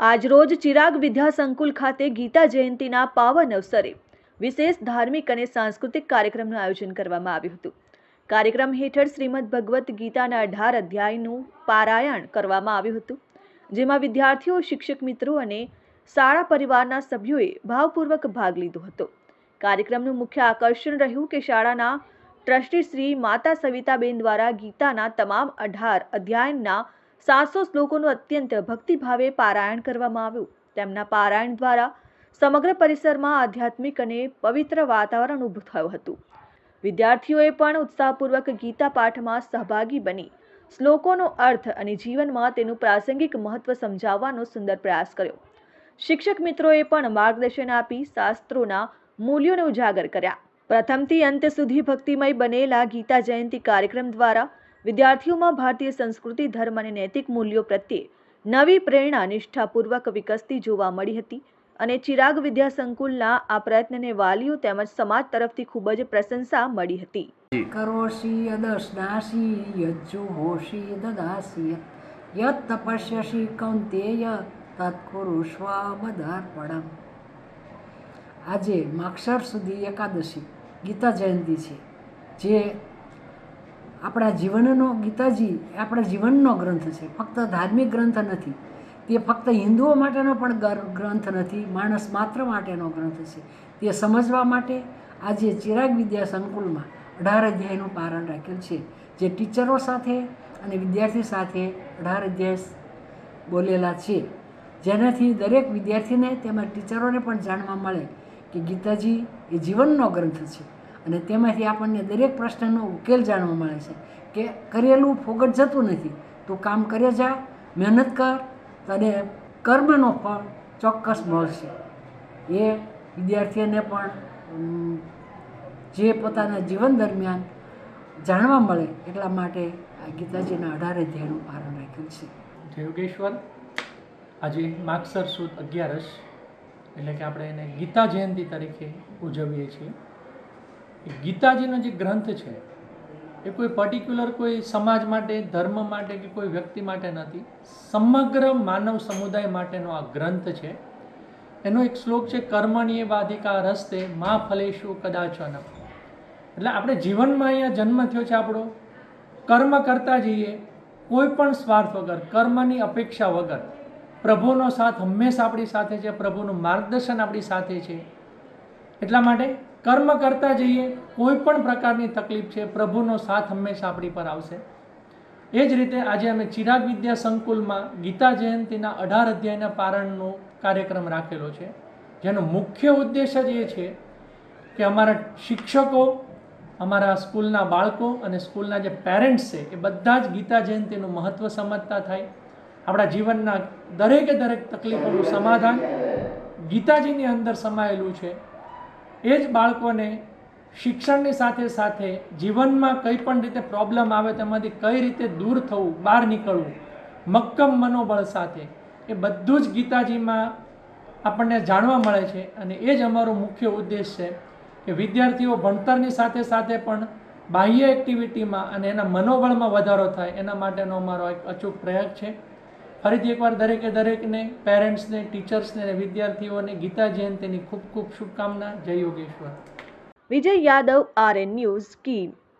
આજરોજ ચિરાગ વિદ્યા સંકુલ ખાતે ગીતા જયંતિના પાવન અવસરે વિશેષ ધાર્મિક અને સાંસ્કૃતિક કાર્યક્રમનું આયોજન કરવામાં આવ્યું હતું. કાર્યક્રમ હેઠળ શ્રીમદ ભગવદ્ ગીતાના અઢાર અધ્યાયનું પારાયણ કરવામાં આવ્યું હતું, જેમાં વિદ્યાર્થીઓ, શિક્ષક મિત્રો અને શાળા પરિવારના સભ્યોએ ભાવપૂર્વક ભાગ લીધો હતો. કાર્યક્રમનું મુખ્ય આકર્ષણ રહ્યું કે શાળાના ટ્રસ્ટી શ્રી માતા સવિતાબેન દ્વારા ગીતાના તમામ અઢાર અધ્યાયના સાતસો શ્લોકોનું અત્યંત ભક્તિભાવે પારાયણ કરવામાં આવ્યું. તેમના પારાયણ દ્વારા સમગ્ર પરિસરમાં આધ્યાત્મિક અને પવિત્ર વાતાવરણ ઊભું થયું હતું. વિદ્યાર્થીઓએ પણ ઉત્સાહપૂર્વક ગીતા પાઠમાં સહભાગી બની. શ્લોકોનો અર્થ અને જીવનમાં તેનું પ્રાસંગિક મહત્વ સમજાવવાનો સુંદર પ્રયાસ કર્યો. શિક્ષક મિત્રોએ પણ માર્ગદર્શન આપી શાસ્ત્રોના મૂલ્યોને ઉજાગર કર્યા. પ્રથમથી અંત સુધી ભક્તિમય બનેલા ગીતા જયંતિ કાર્યક્રમ દ્વારા વિદ્યાર્થીઓમાં ભારતીય સંસ્કૃતિ, ધર્મ અને નૈતિક મૂલ્યો પ્રત્યે નવી પ્રેરણા, નિષ્ઠાપૂર્વક વિકસતી જોવા મળી હતી અને ચિરાગ વિદ્યા આ પ્રયત્નને વાલીઓ તેમજ સમાજ તરફથી ખૂબ જ પ્રશંસા મળી હતી. આજે માક્ષર સુધી એકાદશી ગીતા જયંતિ છે, જે આપણા જીવનનો ગીતાજી, આપણા જીવનનો ગ્રંથ છે. ફક્ત ધાર્મિક ગ્રંથ નથી. તે ફક્ત હિન્દુઓ માટેનો પણ ગ્રંથ નથી, માણસ માત્ર માટેનો ગ્રંથ છે. તે સમજવા માટે આજે ચિરાગ વિદ્યા સંકુલમાં અઢાર અધ્યાયનું પારણ રાખેલ છે. જે ટીચરો સાથે અને વિદ્યાર્થી સાથે અઢાર અધ્યાય બોલેલા છે. જેનાથી દરેક વિદ્યાર્થીને તેમજ ટીચરોને પણ જાણવા મળે કે ગીતાજી એ જીવનનો ગ્રંથ છે. અને તેમાંથી આપણને દરેક પ્રશ્નનો ઉકેલ જાણવા મળે છે કે કરેલું ફોગટ જતું નથી. તું કામ કરે જા, મહેનત કર તને કર્મનો ફળ ચોક્કસ મળશે. એ વિદ્યાર્થીઓને પણ જે પોતાના જીવન દરમિયાન જાણવા મળે એટલા માટે આ ગીતાજીના અઢારે ધ્યેયનું પારણ રાખ્યું છે. જયોગેશ્વર યોગેશ્વર આજે માગસર સુદ અગિયારસ, એટલે કે આપણે એને ગીતા જયંતિ તરીકે ઉજવીએ છીએ. ગીતાજીનો જે ગ્રંથ છે, એ કોઈ પર્ટિક્યુલર કોઈ સમાજ માટે, ધર્મ માટે કે કોઈ વ્યક્તિ માટે નથી. સમગ્ર માનવ સમુદાય માટેનો આ ગ્રંથ છે. એનો એક શ્લોક છે, કર્મણીય વાધિકા રસ્તે, મા ફલેશુ કદાચન. એટલે આપણે જીવનમાં અહીંયા જન્મ થયો છે આપણો. કર્મ કરતા જઈએ, કોઈ પણ સ્વાર્થ વગર, કર્મની અપેક્ષા વગર, પ્રભુનો સાથ હંમેશા આપણી સાથે છે, પ્રભુનું માર્ગદર્શન આપણી સાથે છે. એટલા માટે કર્મ કરતા જઈએ, કોઈ પણ પ્રકારની તકલીફ છે, પ્રભુનો સાથ હંમેશા આપણી પર આવશે. એ જ રીતે આજે અમે ચિરાગ વિદ્યા સંકુલમાં ગીતા જયંતિના અઢાર અધ્યાયના પારણનો કાર્યક્રમ રાખેલો છે. જેનો મુખ્ય ઉદ્દેશ જ એ છે કે અમારા શિક્ષકો, અમારા સ્કૂલના બાળકો અને સ્કૂલના જે પેરેન્ટ્સ છે, એ બધા જ ગીતા જયંતિનું મહત્ત્વ સમજતા થાય. આપણા જીવનના દરેકે દરેક તકલીફોનું સમાધાન ગીતાજીની અંદર સમાયેલું છે. એ જ બાળકોને શિક્ષણની સાથે સાથે જીવનમાં કંઈ પણ રીતે પ્રોબ્લેમ આવે તેમાંથી કઈ રીતે દૂર થવું, બહાર નીકળવું, મક્કમ મનોબળ સાથે, એ બધું જ ગીતાજીમાં આપણને જાણવા મળે છે અને એ જ અમારો મુખ્ય ઉદ્દેશ છે કે વિદ્યાર્થીઓ ભણતરની સાથે સાથે પણ બાહ્ય એક્ટિવિટીમાં અને એના મનોબળમાં વધારો થાય, એના માટેનો અમારો એક અચૂક પ્રયાસ છે. ફરીથી એકવાર દરેકે દરેકને પેરેન્ટ્સને ટીચર્સને અને વિદ્યાર્થીઓને ગીતા જયંતિની ખૂબ ખૂબ શુભકામના. જય Yogeshwar. Vijay Yadav RN news Kim